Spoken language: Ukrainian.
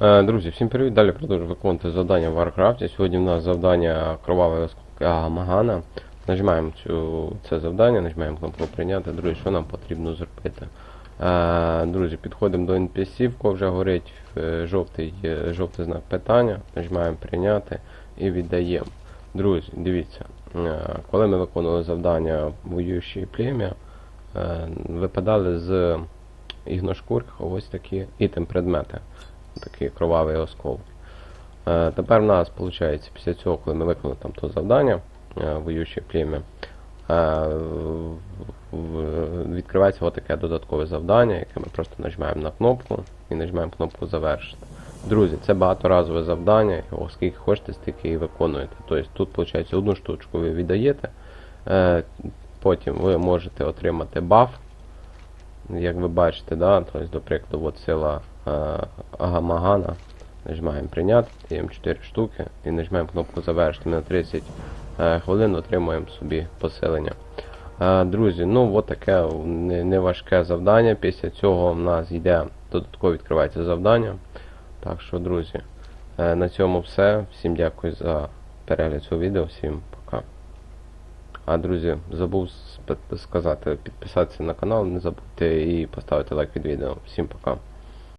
Е, Друзі, всім привіт! Далі продовжую виконувати завдання в Warcraft. Сьогодні в нас завдання кровавої Магана. Нажимаємо цю, це завдання, нажимаємо кнопку прийняти. Друзі, що нам потрібно зробити? Е, Друзі, підходимо до NPC, в кого вже горить е, жовтий, жовтий знак питання. Нажимаємо прийняти і віддаємо. Друзі, дивіться, коли ми виконували завдання воюючі плем'я, випадали з ігношкур ось такі ітем предмети такий кровавий оскол. Е, тепер в нас, виходить, після цього, коли ми виконали там то завдання, е, воююче плем'я, е, відкривається отаке додаткове завдання, яке ми просто нажимаємо на кнопку і нажимаємо кнопку завершити. Друзі, це багаторазове завдання, його скільки хочете, стільки і виконуєте. Тобто тут, виходить, одну штучку ви віддаєте, е, потім ви можете отримати баф, як ви бачите, да, тобто, до прикладу, от сила е, Агамагана. Нажимаємо прийняти, даємо 4 штуки і нажимаємо кнопку завершити. На 30 е, хвилин отримуємо собі посилення. Е, друзі, ну от таке не- неважке завдання. Після цього в нас йде додатково відкривається завдання. Так що, друзі, на цьому все. Всім дякую за перегляд цього відео, всім пока. А друзі, забув сказати, підписатися на канал, не забудьте і поставити лайк під відео. Всім пока.